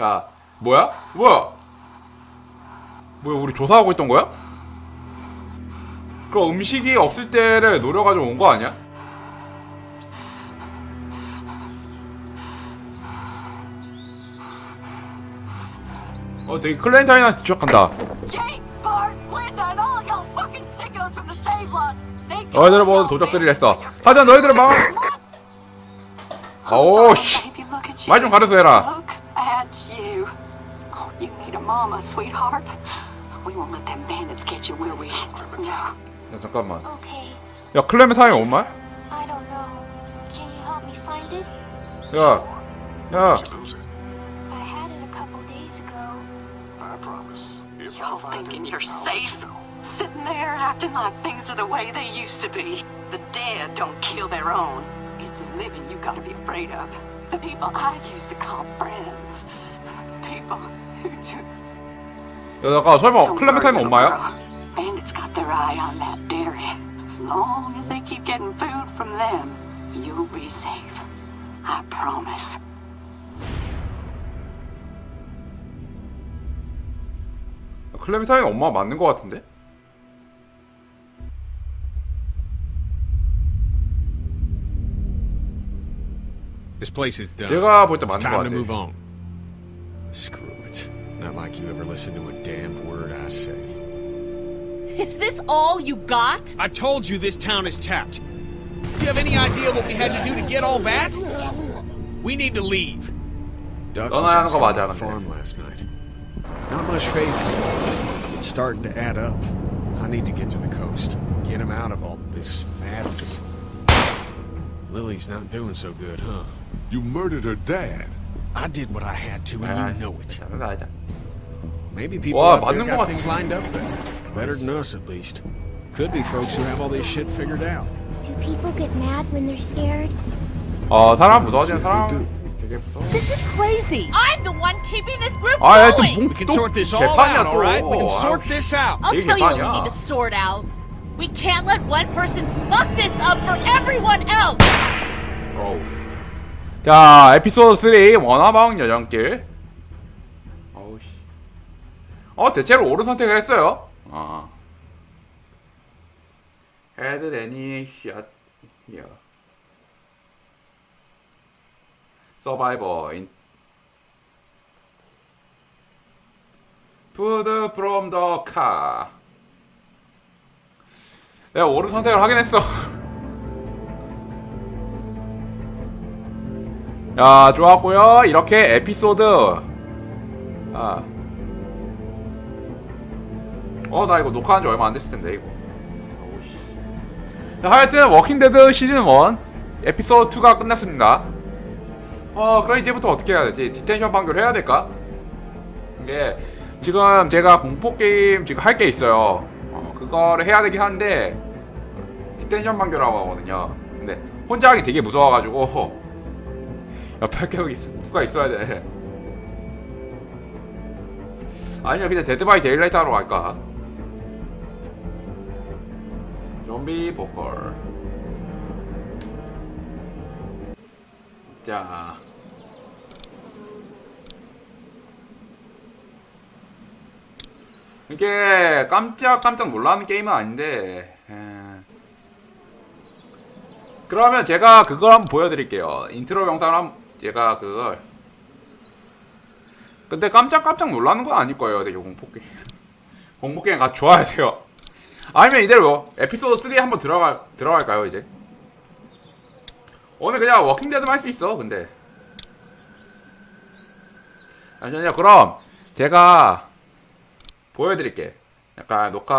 야, 뭐야? 뭐야? 뭐야, 우리 조사하고 있던 거야? 그 음식이 없을 때를 노려가지고 온 거 아니야? 어, 되게 lots. They 너희들을 모두 도적들이 했어. 하지만 너희들은 망. 아오 씨. 말 좀 가려서 해라. Look at you. Oh, you need a mama, sweetheart. We won't let them bandits get you, will we? No. 야, 잠깐만. Okay, 야, 클레멘타인 온 말? I don't know. Can you help me find it? 야, 야. Lose it. I had it a couple days ago. I promise. If Y'all I find thinking it, you're I'll safe? let you know. Sitting there acting like things are the way they used to be. The dead don't kill their own. It's the living you gotta be afraid of. The people I used to call friends. People who 야, 잠깐 설마 Don't 클레멘타인 worry, 엄마야? little girl. Bandits got their eye on that dairy. As long as they keep getting food from them, you'll be safe. I promise. 클레멘타인 엄마 맞는 거 같은데? This place is done. 제가 볼때 It's 맞는 거 time to 같아. move on. Screw it. Not like you ever listen to a damned word I say. Is this all you got? I told you this town is tapped. Do you have any idea what we had to do to get all that? We need to leave. Duck was on the farm last night. Not much faces. It's starting to add up. I need to get to the coast. Get him out of all this madness. Lily's not doing so good, huh? You murdered her dad. I did what I had to, 아, and you know it. 다른 거 아니다. Maybe people 와, out there 맞는 거 got 같아. things lined up better. Better than us, at least. Could be folks who have all this shit figured out. Do people get mad when they're scared? 어, 사람 무서워지는 사람 do. 되게 무서워. This is crazy. I'm the one keeping this group 아, 야, 또 going. 뭉, We can 또 sort this all 개판이야, out, 또. all right? We can sort 아우, this out. I'll 되게 tell you what we 개판이야. need to sort out. We can't let one person fuck this up for everyone else. 어우. 자, 에피소드 3 원화방 여정길. 어우 씨. 어, 대체로 옳은 선택을 했어요. 어. Had any shot here. Survivor. 내가 옳은 선택을 하긴 했어. 야 좋았고요. 이렇게 에피소드. 아. 어나 이거 녹화한 지 얼마 안 됐을 텐데 이거. 어우, 씨. 자, 하여튼 워킹데드 시즌 1 에피소드 2가 끝났습니다. 어 그럼 이제부터 어떻게 해야 되지? 디텐션 판결 해야 될까? 이게 지금 제가 공포 게임 지금 할 게 있어요. 어, 그거를 해야 되긴 한데 디텐션 판결하고 하거든요. 근데 혼자 하기 되게 무서워가지고 할 계속 있, 수가 있어야 돼. 아니면 그냥 데드 바이 데일라이트 하러 갈까? 좀비 보컬. 자. 이게 깜짝 깜짝 놀라는 게임은 아닌데. 에. 그러면 제가 그걸 한번 보여드릴게요. 인트로 영상을 한번 제가 그걸 근데 깜짝깜짝 놀라는 건 아닐 거예요. 되게 공포게임 공포게임 같이 좋아하세요. 아니면 이대로 에피소드 3 한번 들어가 들어갈까요 이제? 오늘 그냥 워킹데드만 할 수 있어. 근데 잠시만요. 그럼 제가 보여드릴게. 약간 녹화